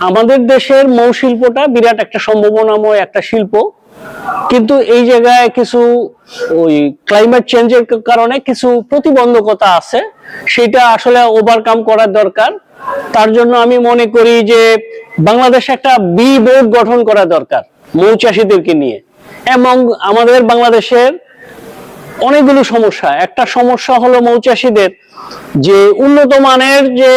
আমাদের দেশের মৌ শিল্পটা বিরাট একটা সম্ভাবনাময় একটা শিল্প। কিন্তু এই জায়গায় কিছু ওই ক্লাইমেট চেঞ্জের কারণে কিছু প্রতিবন্ধকতা আছে, সেটা আসলে ওভারকাম করার দরকার। তার জন্য আমি মনে করি যে বাংলাদেশে একটা বি বোর্ড গঠন করা দরকার মৌচাষীদেরকে নিয়ে। এবং আমাদের বাংলাদেশের অনেকগুলো সমস্যা। একটা সমস্যা হলো মৌচাষীদের যে উন্নত মানের যে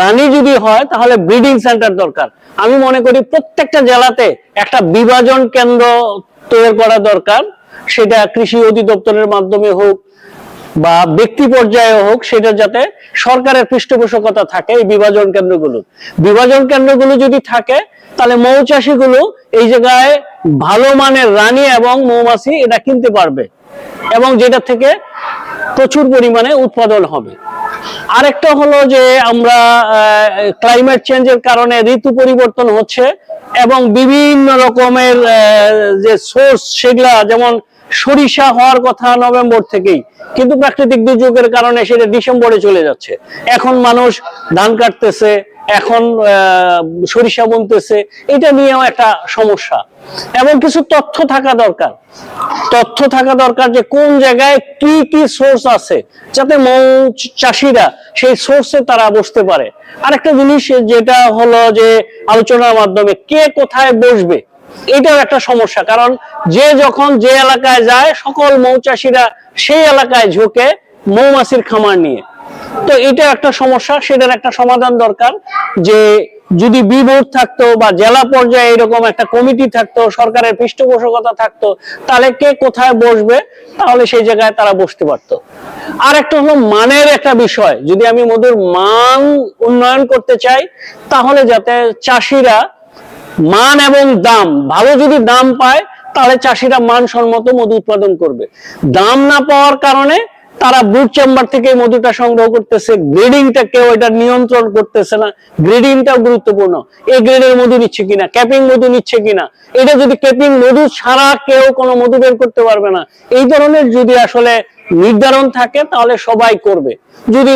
রানী যদি হয়, তাহলে ব্রিডিং সেন্টার দরকার। আমি মনে করি প্রত্যেকটা জেলাতে একটা বিভাজন কেন্দ্র তৈরি করা দরকার। সেটা কৃষি অধিদপ্তরের মাধ্যমে হোক বা ব্যক্তি পর্যায়ে হোক, সেটা যাতে সরকারের পৃষ্ঠপোষকতা থাকে এই বিভাজন কেন্দ্রগুলো বিভাজন কেন্দ্রগুলো যদি থাকে, তাহলে মৌচাষীগুলো এই জায়গায় ভালো মানের রানী এবং মৌমাছি এটা কিনতে পারবে। এবং যেটা থেকে প্রচুর পরিমাণে উৎপাদন হবে। আরেকটা হলো যে আমরা ক্লাইমেট চেঞ্জের কারণে ঋতু পরিবর্তন হচ্ছে এবং বিভিন্ন রকমের যে সোর্স সেগুলা, যেমন সরিষা হওয়ার কথা নভেম্বর থেকেই, কিন্তু প্রাকৃতিক দুর্যোগের কারণে সেটা ডিসেম্বরে চলে যাচ্ছে। এখন মানুষ ধান কাটতেছে এখন সরিষা বুনতেছে, এটা নিয়েও একটা সমস্যা। এবং কিছু তথ্য থাকা দরকার। তথ্য থাকা দরকার যে কোন জায়গায় কি কি সোর্স আছে, যাতে মৌ চাষিরা সেই সোর্সে তারা বসতে পারে। আরেকটা জিনিস যেটা হলো যে আলোচনার মাধ্যমে কে কোথায় বসবে, এটাও একটা সমস্যা। কারণ যে যখন যে এলাকায় যায়, সকল মৌচাষীরা সেই এলাকায় ঝুঁকে মৌমাছির খামার নিয়ে। তো এটা একটা সমস্যা, সেটার একটা সমাধান দরকার যে যদি বি বোর্ড থাকতো বা জেলা পর্যায়ে এরকম একটা কমিটি থাকতো, সরকারের পৃষ্ঠপোষকতা থাকতো, তাহলে কে কোথায় বসবে? তাহলে সেই জায়গায় তারা বসতে পারতো। আর একটা হলো মানের একটা বিষয়। যদি আমি মধুর মান উন্নয়ন করতে চাই, তাহলে যাতে চাষিরা মান এবং দাম, ভালো যদি দাম পায়, তাহলে চাষিরা মানসম্মত মধু উৎপাদন করবে। দাম না পাওয়ার কারণে তারা বুট চেম্বার থেকে মধুটা সংগ্রহ করতেছে। গ্রেডিংটা কেউ এটা নিয়ন্ত্রণ করতেছে না। গ্রেডিংটাও গুরুত্বপূর্ণ। এই গ্রেডের মধু নিচ্ছে কিনা? ক্যাপিং মধু নিচ্ছে কিনা? এটা যদি ক্যাপিং মধু ছাড়া কেউ কোনো মধু বের করতে পারবে না। এই ধরনের যদি আসলে নির্ধারণ থাকে, তাহলে সবাই করবে। যদি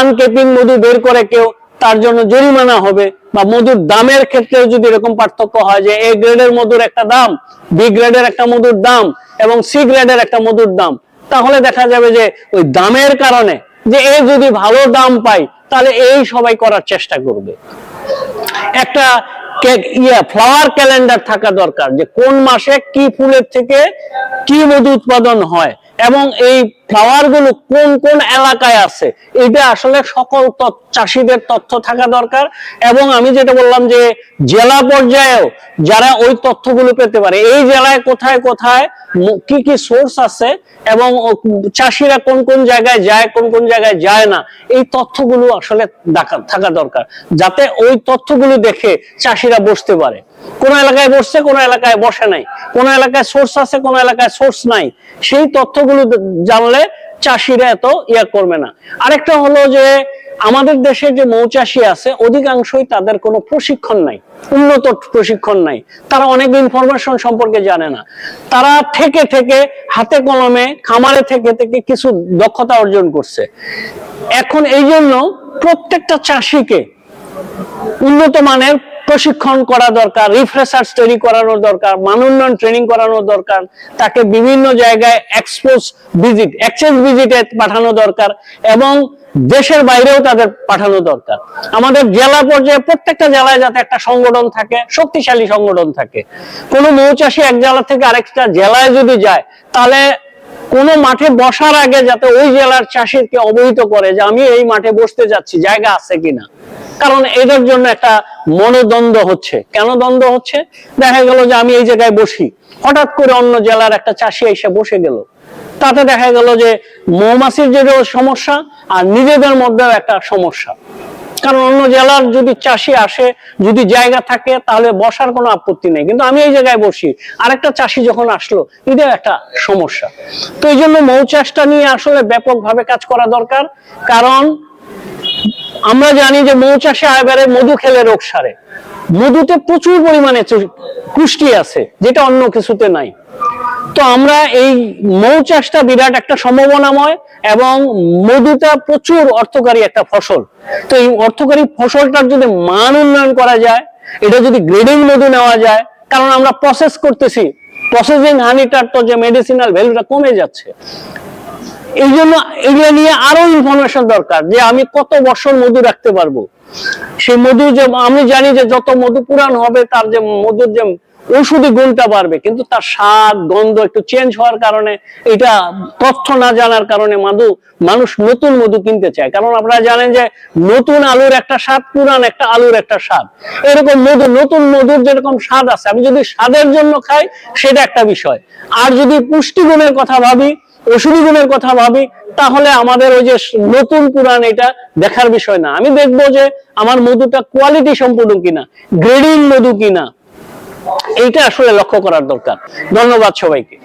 আনক্যাপিং মধু বের করে কেউ, তার জন্য জরিমানা হবে বা মধুর দামের ক্ষেত্রে যদি এরকম পার্থক্য হয় যে এ গ্রেডের মধুর একটা দাম, বি গ্রেডের একটা মধুর দাম এবং সি গ্রেডের একটা মধুর দাম তাহলে দেখা যাবে যে ওই দামের কারণে যে এ যদি ভালো দাম পাই তাহলে এই সবাই করার চেষ্টা করবে। একটা ইয়া ফ্লাওয়ার ক্যালেন্ডার থাকা দরকার যে কোন মাসে কি ফুলের থেকে কি মধু উৎপাদন হয়। এবং এই ফ্লাওয়ারগুলো কোন কোন এলাকায় আছে? এটা আসলে সকল চাষিদের তথ্য থাকা দরকার এবং আমি যেটা বললাম যে জেলা পর্যায়েও যারা ওই তথ্যগুলো পেতে পারে, এই জেলায় কোথায় কোথায় কি কি সোর্স আছে এবং চাষিরা কোন কোন জায়গায় যায়, কোন কোন জায়গায় যায় না, এই তথ্যগুলো আসলে থাকা দরকার, যাতে ওই তথ্যগুলো দেখে চাষিরা বসতে পারে। কোন এলাকায় বসছে, কোন এলাকায় বসে নাই। কোন এলাকায় সোর্স আছে, কোন এলাকায় সোর্স নাই। সেই তথ্যগুলো জানলে চাষিরা এত ইয়া করবে না। আরেকটা হলো যে, আমাদের দেশে যে মৌচাষী আছে, অধিকাংশই তাদের কোনো প্রশিক্ষণ নাই, উন্নত প্রশিক্ষণ নাই। তারা অনেক ইনফরমেশন সম্পর্কে জানে না। তারা থেকে থেকে হাতে কলমে, খামারে থেকে থেকে কিছু দক্ষতা অর্জন করছে। এখন এই জন্য প্রত্যেকটা চাষিকে উন্নত মানের প্রশিক্ষণ করা দরকার রিফ্রেশার্স তৈরি করানো দরকার মান উন্নয়ন ট্রেনিং করানো দরকার, তাকে বিভিন্ন জায়গায় এক্সপোজ ভিজিট এক্সচেঞ্জ ভিজিটে পাঠানো দরকার এবং দেশের বাইরেও তাদের পাঠানো দরকার। আমাদের জেলা পর্যায়ে প্রত্যেকটা জেলায় যাতে একটা সংগঠন থাকে, শক্তিশালী সংগঠন থাকে। কোনো মৌচাষী এক জেলা থেকে আরেকটা জেলায় যদি যায়, তাহলে কোনো মাঠে বসার আগে যাতে ওই জেলার চাষিরকে অবহিত করে যে আমি এই মাঠে বসতে যাচ্ছি, জায়গা আছে কিনা। কারণ এটার জন্য একটা মনোদ্বন্দ্ব হচ্ছে। কেন দ্বন্দ্ব হচ্ছে? দেখা গেল যে আমি এই জায়গায় বসি। হঠাৎ করে অন্য জেলার একটা চাষি এসে বসে গেল। তাতে দেখা গেল যে মৌমাছির যে সমস্যা আর নিজেদের মধ্যেও একটা সমস্যা। কারণ অন্য জেলার যদি চাষি আসে, যদি জায়গা থাকে, তাহলে বসার কোনো আপত্তি নেই। কিন্তু আমি এই জায়গায় বসি, আরেকটা চাষি যখন আসলো এটাও একটা সমস্যা। তো এই জন্য মৌচাষটা নিয়ে আসলে ব্যাপকভাবে কাজ করা দরকার। কারণ আমরা জানি যে মৌচাষে এবারে মধু খেলে রোগ সারে। মধুতে প্রচুর পরিমাণে পুষ্টি আছে, যেটা অন্য কিছুতে নাই। তো আমরা এই মৌ চাষটা বিরাট একটা সম্ভাবনাময় এবং মধুটা প্রচুর অর্থকারী একটা ফসল। তো এই অর্থকারী ফসলটার যদি মান উন্নয়ন করা যায়, এটা যদি গ্রেডিং মধু নেওয়া যায়, কারণ আমরা প্রসেস করতেছি। প্রসেসিং হানিটার তো যে মেডিসিনাল ভ্যালুটা কমে যাচ্ছে। এই জন্য এগুলো নিয়ে আরও ইনফরমেশন দরকার যে আমি কত বছর মধু রাখতে পারব। সেই মধু যে, আমি জানি যে যত মধু পুরান হবে, তার যে মধুর যে ঔষধি গুণটা বাড়বে, কিন্তু তার স্বাদ, গন্ধ একটু চেঞ্জ হওয়ার কারণে, এটা তথ্য না জানার কারণে মধু, মানুষ নতুন মধু কিনতে চায়। কারণ আপনারা জানেন যে নতুন আলুর একটা স্বাদ পুরান একটা আলুর একটা স্বাদ। এরকম মধু, নতুন মধুর যেরকম স্বাদ আছে, আমি যদি স্বাদের জন্য খাই, সেটা একটা বিষয়। আর যদি পুষ্টিগুণের কথা ভাবি ওষুধি গুণের কথা ভাবি, তাহলে আমাদের ওই যে নতুন পুরাণ এটা দেখার বিষয় না। আমি দেখব যে আমার মধুটা কোয়ালিটি সম্পূর্ণ কিনা গ্রেডিং মধু কিনা, এইটা আসলে লক্ষ্য করার দরকার। ধন্যবাদ সবাইকে।